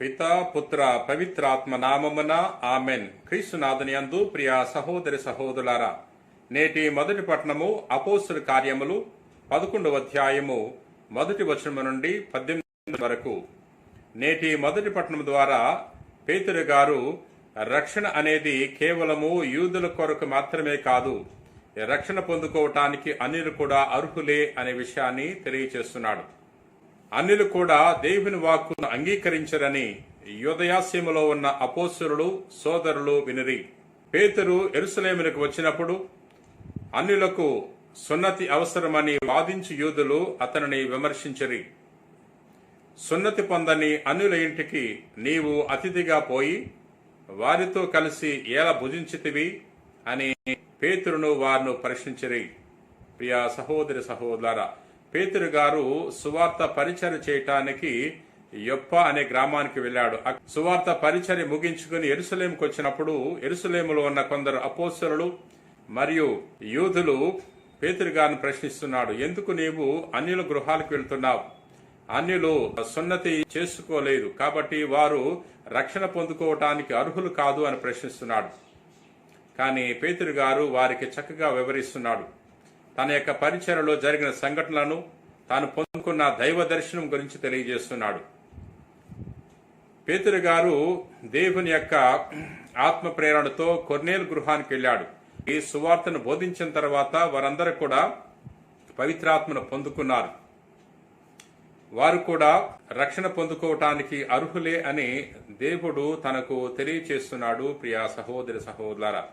పితా పుత్ర పవిత్రాత్మ నామమున ఆమెన్. క్రీస్తునాథని అందు ప్రియ సహోదరి సహోదరులారా నేటి మొదటి పట్టణము అపోస్తుల కార్యములు పదకొండవ అధ్యాయము మొదటి వచనము నుండి పద్దెనిమిది వరకు. నేటి మొదటి పట్టణం ద్వారా పేతురు గారు రక్షణ అనేది కేవలము యూదుల కొరకు మాత్రమే కాదు రక్షణ పొందుకోవటానికి అన్యులు కూడా అర్హులే అనే విషయాన్ని తెలియచేస్తున్నాడు. అన్నిలు కూడా దేవుని వాక్కును అంగీకరించరని యోదయాస్యములో ఉన్న అపోసురులు సోదరులు వినిరి. పేతురు ఎరుసలేములకు వచ్చినప్పుడు అన్యులకు సున్నతి అవసరమని వాదించి యూదులు అతనిని విమర్శించరి. సున్నతి పొందని అన్యుల ఇంటికి నీవు అతిథిగా పోయి వారితో కలిసి ఎలా భుజించితివి? అని పేతురును వారిను ప్రశ్నించరి. ప్రియా సహోదరి సహోదర పేతురు గారు సువార్త పరిచర చేయటానికి యొప్ప అనే గ్రామానికి వెళ్ళాడు. సువార్త పరిచర్య ముగించుకుని ఎరుసలేంకి వచ్చినప్పుడు ఎరుసలేములో ఉన్న కొందరు అపోసరులు మరియు యూదులు పేతురు గారిని ప్రశ్నిస్తున్నాడు. ఎందుకు నీవు అన్యుల గృహాలకు వెళ్తున్నావు? అన్యులు సున్నతి చేసుకోలేదు. కాబట్టి వారు రక్షణ పొందుకోవటానికి అర్హులు కాదు అని ప్రశ్నిస్తున్నాడు. కానీ పేతురు గారు వారికి చక్కగా వివరిస్తున్నాడు. తన యొక్క పరిచయలో జరిగిన సంఘటనలను తాను పొందుకున్న దైవ దర్శనం గురించి తెలియజేస్తున్నాడు. పేతురు గారు దేవుని యొక్క ఆత్మ ప్రేరణతో కొర్నేలు గృహానికి వెళ్ళాడు. ఈ సువార్తను బోధించిన తర్వాత వారందరూ కూడా పవిత్రాత్మను పొందుకున్నారు. వారు కూడా రక్షణ పొందుకోవటానికి అర్హులే అని దేవుడు తనకు తెలియచేస్తున్నాడు ప్రియా సహోదరి సహోదరులారా.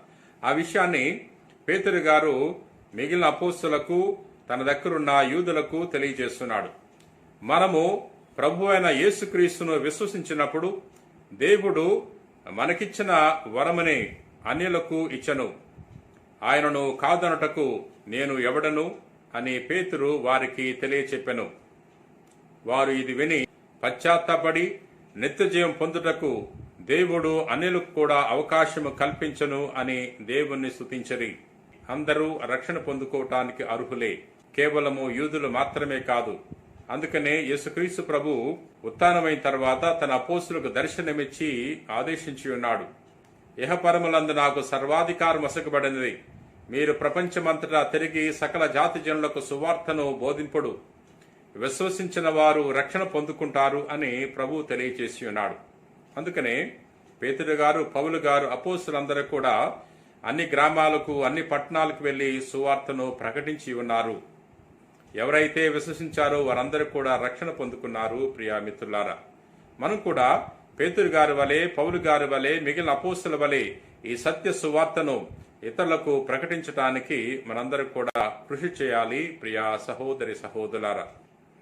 ఆ విషయాన్ని పేతురు గారు మిగిలిన అపోస్తులకు తన దగ్గరున్న యూదులకు తెలియజేస్తున్నాడు. మనము ప్రభు అయిన యేసుక్రీస్తును విశ్వసించినప్పుడు దేవుడు మనకిచ్చిన వరమని అన్యులకు ఇచ్చను. ఆయనను కాదనుటకు నేను ఎవడను అని పేతురు వారికి తెలియచెప్పెను. వారు ఇది విని పశ్చాత్తాపడి నిత్యజీవం పొందుటకు దేవుడు అన్యులకు కూడా అవకాశము కల్పించను అని దేవుణ్ణి స్తుతించరి. అందరూ రక్షణ పొందుకోవటానికి అర్హులే. కేవలము యూదులు మాత్రమే కాదు. అందుకనే యేసుక్రీస్తు ప్రభు ఉత్థానమైన తర్వాత తన అపోసులకు దర్శనమిచ్చి ఆదేశించి ఉన్నాడు. యహపరములందు నాకు సర్వాధికారం వసకబడినది. మీరు ప్రపంచమంతటా తిరిగి సకల జాతి జనులకు సువార్తను బోధింపుడు. విశ్వసించిన వారు రక్షణ పొందుకుంటారు అని ప్రభు తెలియచేసి ఉన్నాడు. అందుకనే పేతుడు గారు పౌలు గారు అపోసులందరూ కూడా అన్ని గ్రామాలకు అన్ని పట్టణాలకు వెళ్ళి సువార్తను ప్రకటించి ఉన్నారు. ఎవరైతే విశ్వసించారో వారందరూ కూడా రక్షణ పొందుకున్నారు ప్రియా మిత్రులారా. మనం కూడా పేతురు గారి వలె పౌలు గారి వలె మిగిలిన అపోస్తుల వలె ఈ సత్య సువార్తను ఇతరులకు ప్రకటించటానికి మనందరూ కూడా కృషి చేయాలి ప్రియా సహోదరి సహోదరులారా.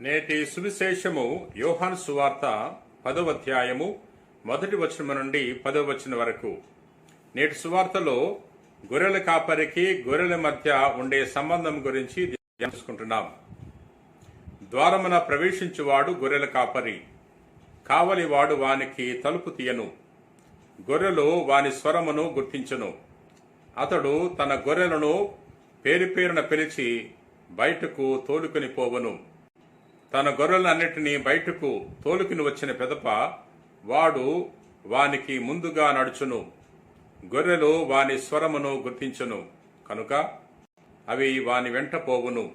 నేటి సువిశేషము యోహాన్ సువార్త పదవ అధ్యాయము మొదటి వచనం నుండి పదవ వచనం వరకు. నేటి సువార్తలో గొర్రెల కాపరికి గొర్రెల మధ్య ఉండే సంబంధం గురించి తెలుసుకుంటున్నాం. ద్వారమున ప్రవేశించువాడు గొర్రెల కాపరి. కావలివాడు వానికి తలుపు తీయను. గొర్రెలు వాని స్వరమును గుర్తించును. అతడు తన గొర్రెలను పేరు పేరున పిలిచి బయటకు తోలుకుని పోవను. తన గొర్రెలన్నిటినీ బయటకు తోలుకుని వచ్చిన పెదప వాడు వానికి ముందుగా నడుచును. గొర్రెలు వాని స్వరమును గుర్తించును. కనుక అవి వాని వెంట పోవును.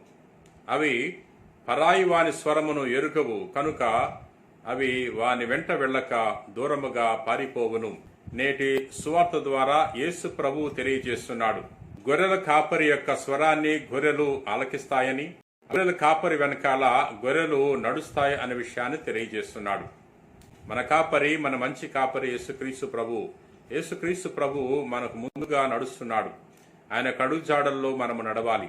అవి పరాయి వాని స్వరమును ఎరుకవు. కనుక అవి వాని వెంట వెళ్ళక దూరముగా పారిపోవును. నేటి సువార్త ద్వారా యేసు ప్రభువు తెలియజేస్తున్నాడు. గొర్రెల కాపరి యొక్క స్వరాన్ని గొర్రెలు ఆలకిస్తాయని గొర్రెల కాపరి వెనకాల గొర్రెలు నడుస్తాయి అనే విషయాన్ని తెలియజేస్తున్నాడు. మన కాపరి మన మంచి కాపరి యేసుక్రీసు ప్రభు యేసుక్రీస్తు ప్రభువు మనకు ముందుగా నడుస్తున్నాడు. ఆయన కడుజాడల్లో మనము నడవాలి.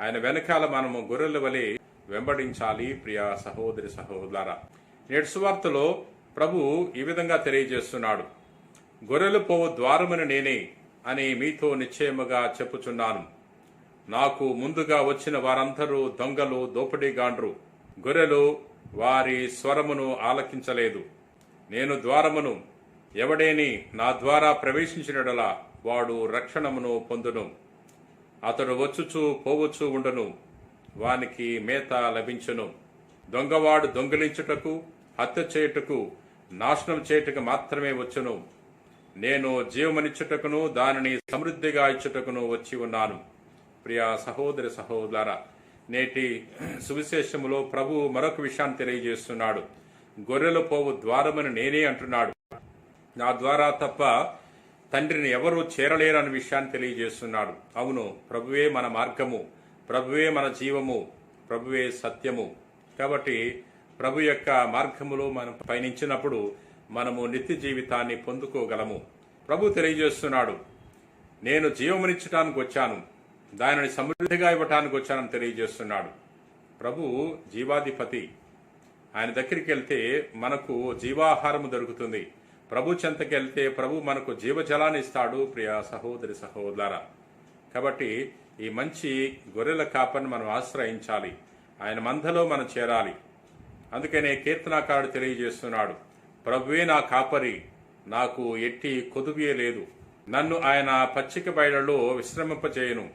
ఆయన వెనకాల మనము గొర్రెల వలె వెంబడించాలి ప్రియ సహోదరి సహోదరా నేటి సువార్తలో ప్రభు ఈ విధంగా తెలియజేస్తున్నాడు. గొర్రెలు పోవు ద్వారమును నేనే అని మీతో నిశ్చయముగా చెప్పుచున్నాను. నాకు ముందుగా వచ్చిన వారందరూ దొంగలు దోపిడీగాండ్రు. గొర్రెలు వారి స్వరమును ఆలకించలేదు. నేను ద్వారమును ఎవడేని నా ద్వారా ప్రవేశించినడల వాడు రక్షణమును పొందును. అతడు వచ్చుచు పోవచ్చు ఉండును. వానికి మేత లభించును. దొంగవాడు దొంగిలించుటకు హత్య చేయుటకు నాశనం చేయుటకు మాత్రమే వచ్చును. నేను జీవమనిచ్చుటకును దానిని సమృద్ధిగా ఇచ్చుటకును వచ్చి ఉన్నాను. ప్రియ సహోదరి సహోదర నేటి సువిశేషములో ప్రభు మరొక విషయాన్ని తెలియజేస్తున్నాడు. గొర్రెలు పోవు ద్వారమని నేనే అంటున్నాడు. నా ద్వారా తప్ప తండ్రిని ఎవరూ చేరలేరని విషయాన్ని తెలియజేస్తున్నాడు. అవును ప్రభువే మన మార్గము ప్రభువే మన జీవము ప్రభువే సత్యము. కాబట్టి ప్రభు యొక్క మార్గములో మనం పయనించినప్పుడు మనము నిత్య జీవితాన్ని పొందుకోగలము. ప్రభు తెలియజేస్తున్నాడు నేను జీవమునిచ్చటానికి వచ్చాను దానిని సమృద్ధిగా ఇవ్వటానికి వచ్చానని తెలియజేస్తున్నాడు. ప్రభు జీవాధిపతి. ఆయన దగ్గరికి వెళ్తే మనకు జీవాహారము దొరుకుతుంది. ప్రభు చెంతకెళ్తే ప్రభు మనకు జీవజలాన్ని ఇస్తాడు ప్రియ సహోదరి సహోదర. కాబట్టి ఈ మంచి గొర్రెల కాపరిని మనం ఆశ్రయించాలి. ఆయన మందలో మనం చేరాలి. అందుకనే కీర్తనాకారుడు తెలియజేస్తున్నాడు ప్రభువే నా కాపరి నాకు ఎట్టి కొదువే లేదు. నన్ను ఆయన పచ్చిక బయలలో విశ్రమింపజేయను.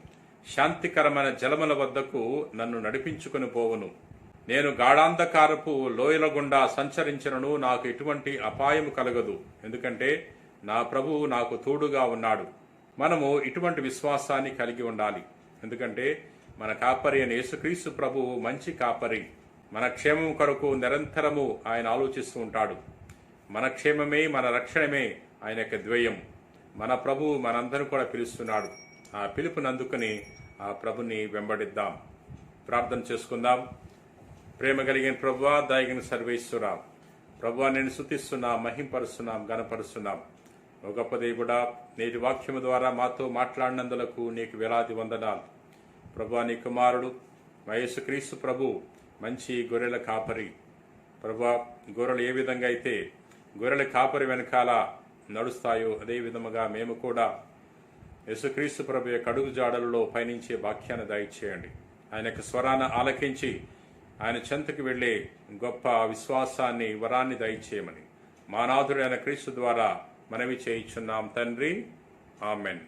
శాంతికరమైన జలముల వద్దకు నన్ను నడిపించుకుని పోవును. నేను గాఢాంధకారపు లోయల గుండా సంచరించినను నాకు ఎటువంటి అపాయము కలగదు. ఎందుకంటే నా ప్రభువు నాకు తోడుగా ఉన్నాడు. మనము ఇటువంటి విశ్వాసాన్ని కలిగి ఉండాలి. ఎందుకంటే మన కాపరి అని యేసుక్రీస్తు ప్రభువు మంచి కాపరి. మన క్షేమం కొరకు నిరంతరము ఆయన ఆలోచిస్తూ ఉంటాడు. మన క్షేమమే మన రక్షణమే ఆయన యొక్క ద్వయం. మన ప్రభువు మనందరూ కూడా పిలుస్తున్నాడు. ఆ పిలుపునందుకుని ఆ ప్రభుని వెంబడిద్దాం. ప్రార్థన చేసుకుందాం. ప్రేమ కలిగిన ప్రభువా దయగిన సర్వేశ్వర. ప్రభు నేను శుతిస్తున్నాం మహింపరుస్తున్నాం గనపరుస్తున్నాం ఒక గొప్ప దేవుడా నేటి వాక్యము ద్వారా మాతో మాట్లాడినందులకు నీకు వేలాది వందనాలు. ప్రభువా నీ కుమారుడు వయస్సు క్రీస్తు ప్రభు మంచి గొర్రెల కాపరి. ప్రభా గొర్రెలు ఏ విధంగా అయితే గొర్రెల కాపరి వెనకాల నడుస్తాయో అదే విధముగా మేము కూడా యేసుక్రీస్తు ప్రభు యొక్క అడుగు జాడలలో పయనించే వాక్యాన్ని దయచేయండి. ఆయన యొక్క స్వరాన్ని ఆలకించి ఆయన చెంతకు వెళ్ళి గొప్ప విశ్వాసాన్ని వరాన్ని దయచేయమని. మానాథుడైన క్రీస్తు ద్వారా మనవి చేయించున్నాం తండ్రి. ఆమెన్.